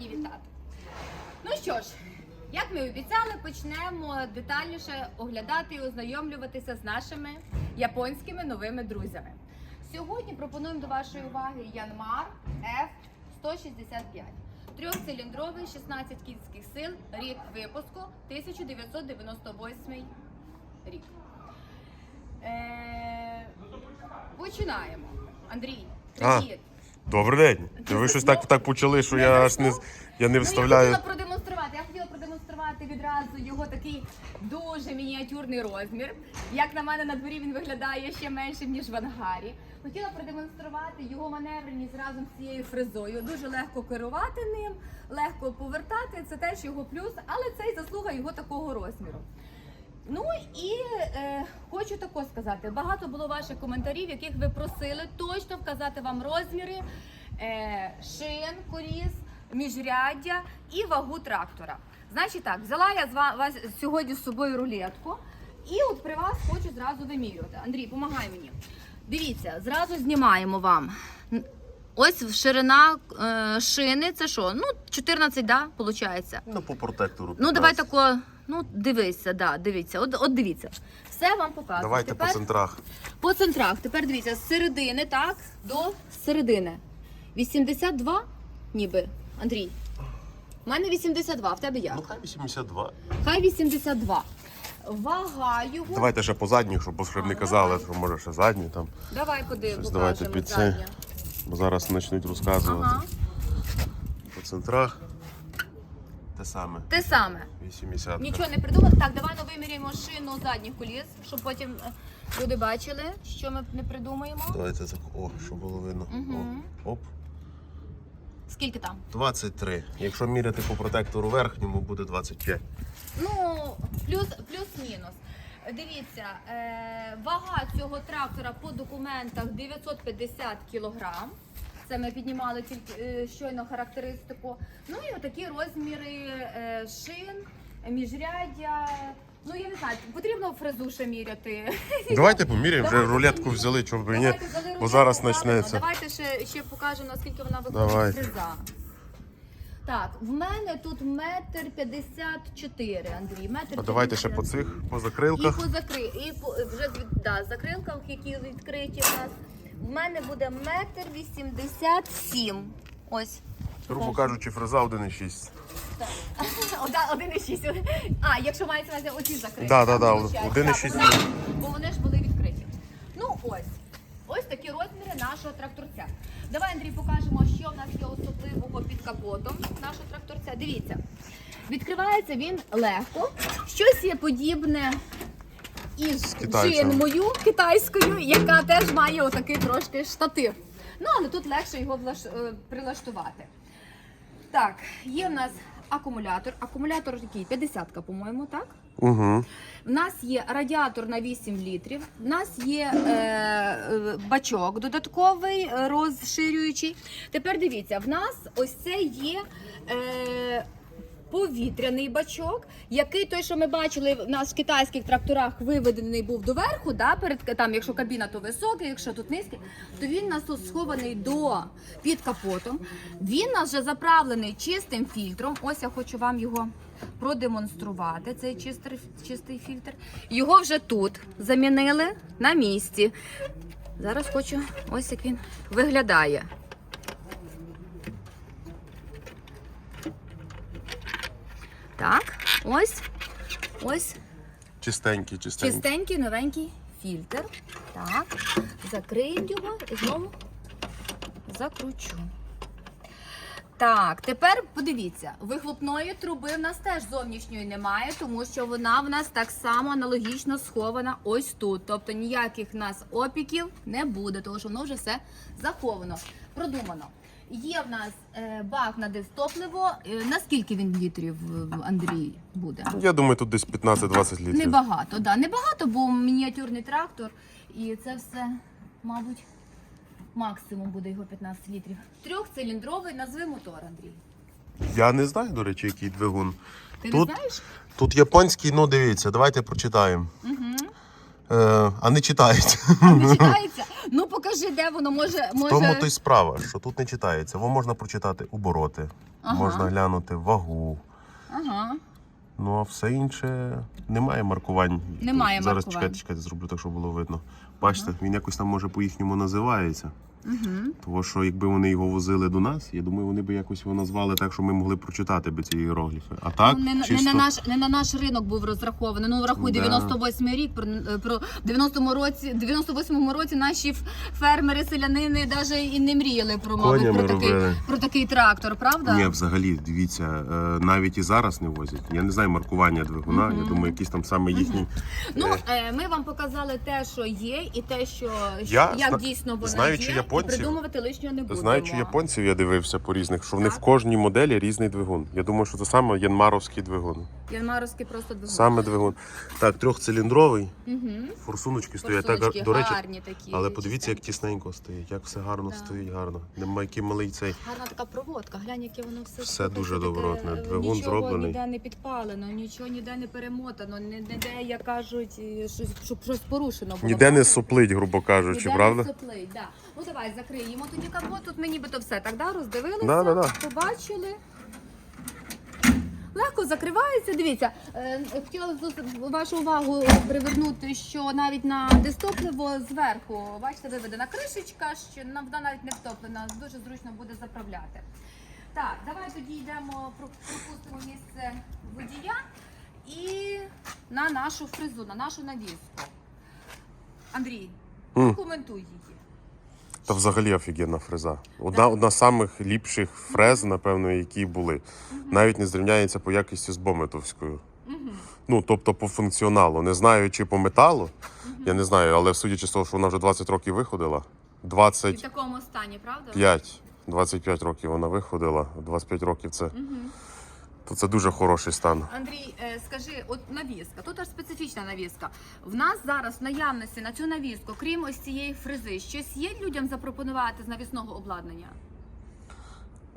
і вітати. Ну що ж, як ми обіцяли, почнемо детальніше оглядати і ознайомлюватися з нашими японськими новими друзями. Сьогодні пропонуємо до вашої уваги Янмар F165. Трьохциліндровий, 16 кінських сил, рік випуску 1998 рік. Е, Починаємо. Андрій, привіт! Добрий день. Ти Ви щось так, так почали, що я аж не, я не Ну, вставляю. я хотіла продемонструвати. Я хотіла продемонструвати відразу його такий дуже мініатюрний розмір. Як на мене, на дворі він виглядає ще меншим, ніж в ангарі. Хотіла продемонструвати його маневреність разом з цією фрезою. Дуже легко керувати ним, легко повертати. Це теж його плюс, але це й заслуга його такого розміру. Ну і е, хочу тако сказати: багато було ваших коментарів, яких ви просили точно вказати вам розміри е, шин, коліс, міжряддя і вагу трактора. Значить так, взяла я з ва- вас сьогодні з собою рулетку, і от при вас хочу зразу вимірювати. Андрій, помагай мені. Дивіться, зразу знімаємо вам. Ось ширина е, шини, це що? Ну, 14, да, виходить. Ну, по протектору. Ну, давай 15. тако, ну, дивися, да, дивіться, от, от дивіться. Все вам показую. Давайте Тепер по центрах. по центрах. Тепер дивіться, з середини, так, до середини. 82, ніби, Андрій. У мене 82, в тебе як? Ну, хай 82. Хай 82. Вага його. Давайте ще по задніх, щоб щоб не казали, що може ще задні там. Давай. Щось давайте під це. Бо зараз почнуть розказувати. Ага. По центрах. Те саме. Те саме. 80. Нічого не придумали. Так, давай ну, виміряємо шину задніх коліс, щоб потім е, люди бачили, що ми не придумаємо. Давайте так. О, щоб було видно. Мгм. О, Оп. Скільки там? 23. Якщо міряти по протектору верхньому, буде 25. Ну, плюс, плюс-мінус. Дивіться, е, вага цього трактора по документах 950 кілограм. Це ми піднімали тільки е, щойно характеристику. Ну і отакі розміри е, шин, міжряддя. Ну я не знаю, потрібно фрезу ще міряти. Давайте поміряємо, вже Давайте рулетку поміряємо. взяли, чого б і ні. Давайте взяли Бо рулетку, зараз правильно. почнеться. Давайте ще, ще покажемо, наскільки вона виходить Давайте. фреза. Так, в мене тут метр п'ятдесят чотири, Андрій. Метр А давайте ще по цих, по І закрилках. по закри... і по вже да, закрилках, які відкриті в нас. В мене буде метр вісімдесят сім. Ось. Грубо кажучи, фреза 1,6. Ода- Один і шість. А, якщо мається на увазі оці закриті. Да, да, да, виходить. один і Так, шість. бо вони- Бо вони ж були відкриті. Ну ось. Ось такі розміри нашого тракторця. Давай, Андрій, покажемо, що в нас є особливого під капотом нашого тракторця. Дивіться. Відкривається він легко. Щось є подібне із Китайцем. джинмою китайською, яка теж має отакий трошки штатив. Ну, але тут легше його влаш... е, прилаштувати. Так, є в нас акумулятор. Акумулятор який? 50-ка, по-моєму, так? Угу. В нас є радіатор на 8 літрів. В нас є е, е, бачок додатковий, розширюючий. Тепер дивіться, в нас ось це є. Е, Повітряний бачок, який той, що ми бачили, в нас в китайських тракторах виведений був доверху, да, перед там, якщо кабіна, то високий, якщо тут низький, то він у нас тут схований до під капотом. Він у нас вже заправлений чистим фільтром. Ось я хочу вам його продемонструвати. Цей чистий, чистий фільтр. Його вже тут замінили на місці. Зараз хочу ось як він виглядає. Так, ось, ось Чистенький, чистенький. чистенький новенький фільтр. Так, закриємо його і знову закручу. Так, тепер подивіться, вихлопної труби в нас теж зовнішньої немає, тому що вона в нас так само аналогічно схована ось тут. Тобто ніяких в нас опіків не буде, тому що воно вже все заховано, продумано. Є в нас е, бак на дистопливо. Е, наскільки він літрів, е, Андрій, буде? Я думаю, тут десь 15-20 літрів. Небагато, да, небагато, бо мініатюрний трактор, і це все, мабуть, максимум буде його 15 літрів. Трьохциліндровий, назви мотор, Андрій. Я не знаю, до речі, який двигун. Ти Тут- не знаєш? Тут японський, ну дивіться, давайте прочитаємо. Угу. Е, а не читається. Не читається? Покажи, де воно може. В може... тому то й справа, що тут не читається. Бо можна прочитати обороти, Ага. можна глянути вагу, Ага. Ну а все інше немає маркувань. Немає Зараз маркувань. чекайте, чекайте, зроблю так, щоб було видно. Бачите, він якось там може по-їхньому називається. Угу. Тому що якби вони його возили до нас, я думаю, вони б якось його назвали так, що ми могли прочитати би ці іерогліфи. А так, ну, не, на- чисто... не, на наш, не на наш ринок був розрахований. Ну, врахуй, Да. 98 рік, про, про 90-му році, 98-му році наші фермери, селянини навіть і не мріяли про, мабуть, Конями про, такий, робили. про такий трактор, правда? Ні, взагалі, дивіться, е, навіть і зараз не возять. Я не знаю маркування двигуна. Мгм. Я думаю, якісь там саме їхні. Ну, Е. е, ми вам показали те, що є, і те, що Я як зна- дійсно воно знаючи є, японців- придумувати лишнього не будемо. Знаючи японців, я дивився по різних, що вони в кожній моделі різний двигун. Я думаю, що це саме янмаровський двигун. Янмаровський просто двигун. Саме двигун. Так, трьохциліндровий, Угу. форсуночки стоять. Так, Форсуночки до речі, гарні такі. але подивіться, як тісненько стоїть, як все гарно Да. стоїть, гарно. Нема який малий цей. Гарна така проводка, глянь, яке воно все. Все дуже добротне. Двигун нічого зроблений. ніде не підпалено, нічого ніде не перемотано, ніде, як кажуть, щось, щоб щось порушено було. Ніде не суплить, грубо кажучи, Ніде правда? не соплить, да. Ну давай закриємо тоді капот. Тут ми нібито все так да, роздивилися, Да, да, да. побачили. Легко закривається. Дивіться, е, хотіла вашу увагу привернути, що навіть на дистопливо зверху, бачите, виведена кришечка, що нам вона навіть не втоплена, дуже зручно буде заправляти. Так, давай тоді йдемо, про- пропустимо місце водія і на нашу фрезу, на нашу навіску. Андрій, М. коментуй її. Та взагалі офігенна фреза. Одна, одна з самих ліпших фрез, напевно, які були. Навіть не зрівняється по якості з Бометовською. Ну, тобто по функціоналу. Не знаю, чи по металу, я не знаю, але судячи з того, що вона вже 20 років виходила, І в такому стані, правда? 25 років вона виходила, 25 років це, Мгм. То це дуже хороший стан. Андрій, е, скажи, от навіска, тут аж специфічна навіска. В нас зараз в наявності на цю навіску, крім ось цієї фрези, щось є людям запропонувати з навісного обладнання?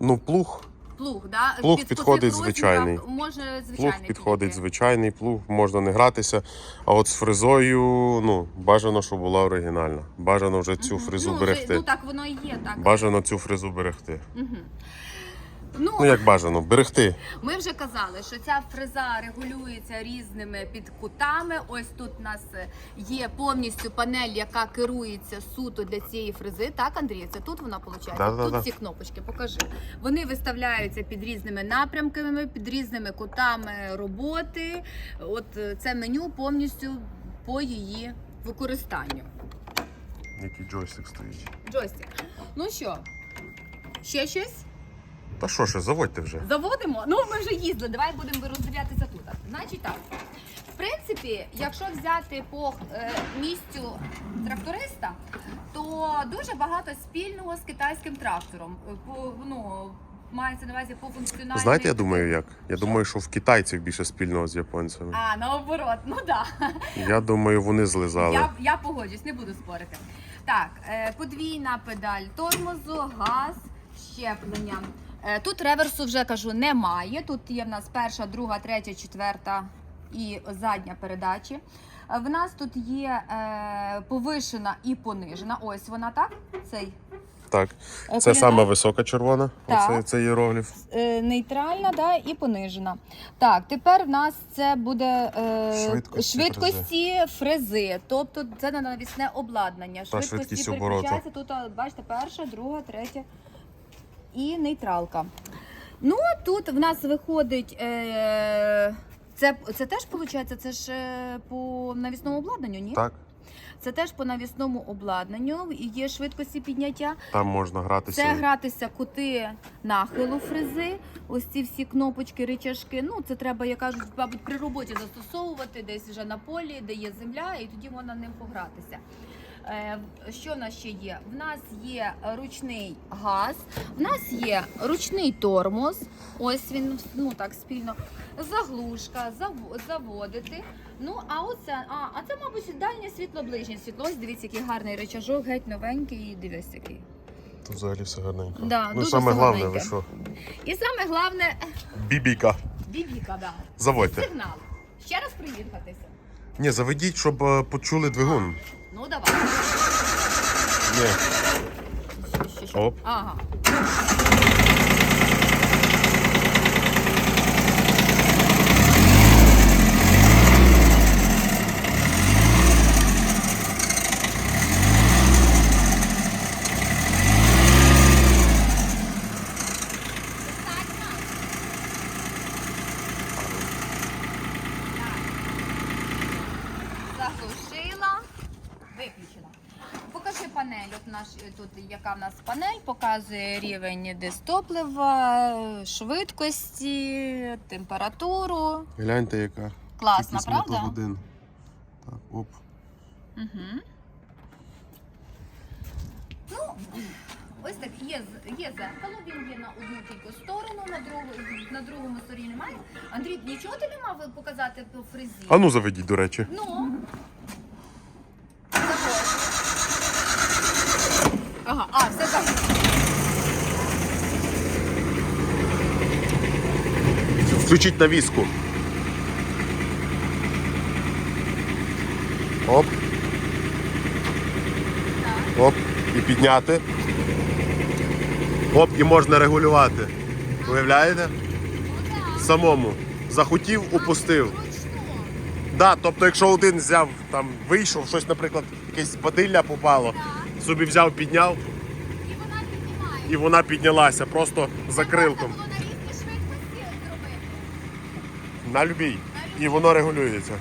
Ну, плуг, Плуг, да? Плуг Під- підходить звичайний. Може звичайний плуг підходить підійти. звичайний плуг, можна не гратися. А от з фрезою, ну, бажано, щоб була оригінальна. Бажано вже цю Мгм. фрезу ну, берегти. Ну так воно і є, так. Бажано цю фрезу берегти. Мгм. Ну, Ну як бажано, берегти. Ми вже казали, що ця фреза регулюється різними підкутами. Ось тут у нас є повністю панель, яка керується суто для цієї фрези. Так, Андрій, це тут вона виходить? Да-да-да. Тут ці кнопочки, покажи. Вони виставляються під різними напрямками, під різними кутами роботи. От е, це меню повністю по її використанню. Який джойстик стоїть. Джойстик. Ну що, ще щось? Та що ж, заводьте вже. Заводимо? Ну, ми вже їздили, давай будемо роздивлятися тут. Значить так. В принципі, якщо взяти по е, місцю тракториста, то дуже багато спільного з китайським трактором. Е, По, ну, мається на увазі по функціональній... Знаєте, я думаю, як? Я думаю, що в китайців більше спільного з японцями. А, наоборот, ну так. Да. Я думаю, вони злизали. Я, я погоджусь, не буду спорити. Так, е, подвійна педаль тормозу, газ, щеплення. Е, тут реверсу вже кажу немає. Тут є в нас перша, друга, третя, четверта і задня передачі. Е, В нас тут є е, повишена і понижена. Ось вона так. Цей Так. Це сама висока червона. Так. Оце цей іерогліф. Е, нейтральна да, і понижена. Так, тепер в нас це буде е, Швидкості швидкості фрези. Тобто це на навісне обладнання. швидкість Швидкості обороту. переключається. Тут, бачите, перша, друга, третя і нейтралка. Ну, тут в нас виходить. Е, це, це теж виходить, це ж е, по навісному обладнанню, ні? Так. Це теж по навісному обладнанню і є швидкості підняття. Там можна гратися. Це гратися кути нахилу фрези. Ось ці всі кнопочки, рычажки. Ну це треба, як кажуть, мабуть, при роботі застосовувати десь вже на полі, де є земля, і тоді можна ним погратися. Е, Що в нас ще є? В нас є ручний газ, в нас є ручний тормоз. Ось він ну так спільно. Заглушка, зав- заводити. Ну, а оце, а, а це, мабуть, дальнє світло, ближнє світло. Ось дивіться, який гарний рычажок, геть новенький, і дивись який. Тут взагалі все гарненько. Да, ну, дуже саме головне, ви що? І саме головне Бібіка. бібіка, да. Заводьте. Сигнал. Ще раз приїхатися. Ні, заведіть, щоб е, почули двигун. Ну давай. Є. Ще, ще. Оп. Ага. Заглушила виключила. Покажи панель. От наш е, тут яка в нас панель, показує рівень дистоплива, швидкості, температуру. Гляньте, яка. Кількість правда? мотогодин. Так, оп. Угу. Ну, ось так, є, є зеркало, він є на одну тільки сторону, на другу, на другому стороні немає. Андрій, нічого ти не мав показати по фрезі? А ну заведіть, до речі. Ну. Заходь. Ага, а, все так. Включіть навіску. Оп. Оп. І підняти. Оп, і можна регулювати. Уявляєте? Самому. Захотів, упустив. Да, тобто, якщо один взяв, там вийшов, щось, наприклад, якесь бадилля попало, собі взяв, підняв, І вона піднялася просто закрилком. Можна було на різні швидкості зробити. На любій. І воно регулюється.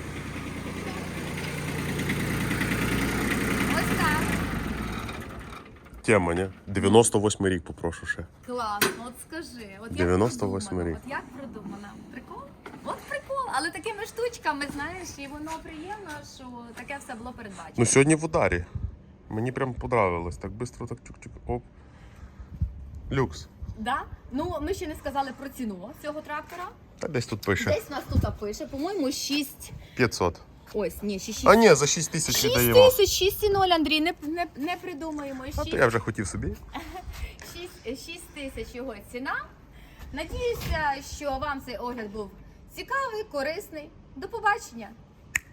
Ось так. Тема, ні? 98 рік попрошу ще. Класно, от скажи. От як 98 продумано, рік. От як продумано? Прикол? От прикол, але такими штучками, знаєш, і воно приємно, що таке все було передбачено. Ну сьогодні в ударі. Мені прям подобалось. Так швидко, так чук-чук. Оп. Люкс. Да? Ну, ми ще не сказали про ціну цього трактора. Та десь тут пише. Десь нас тут пише, по-моєму, 6. 500. Ось, ні, ще 6. А ні, за 6 тисяч 6 віддаємо. тисяч, 6,0, Андрій, не, не, не придумаємо. А 6, то я вже хотів собі. 6, 6 тисяч його ціна. Надіюся, що вам цей огляд був цікавий, корисний. До побачення!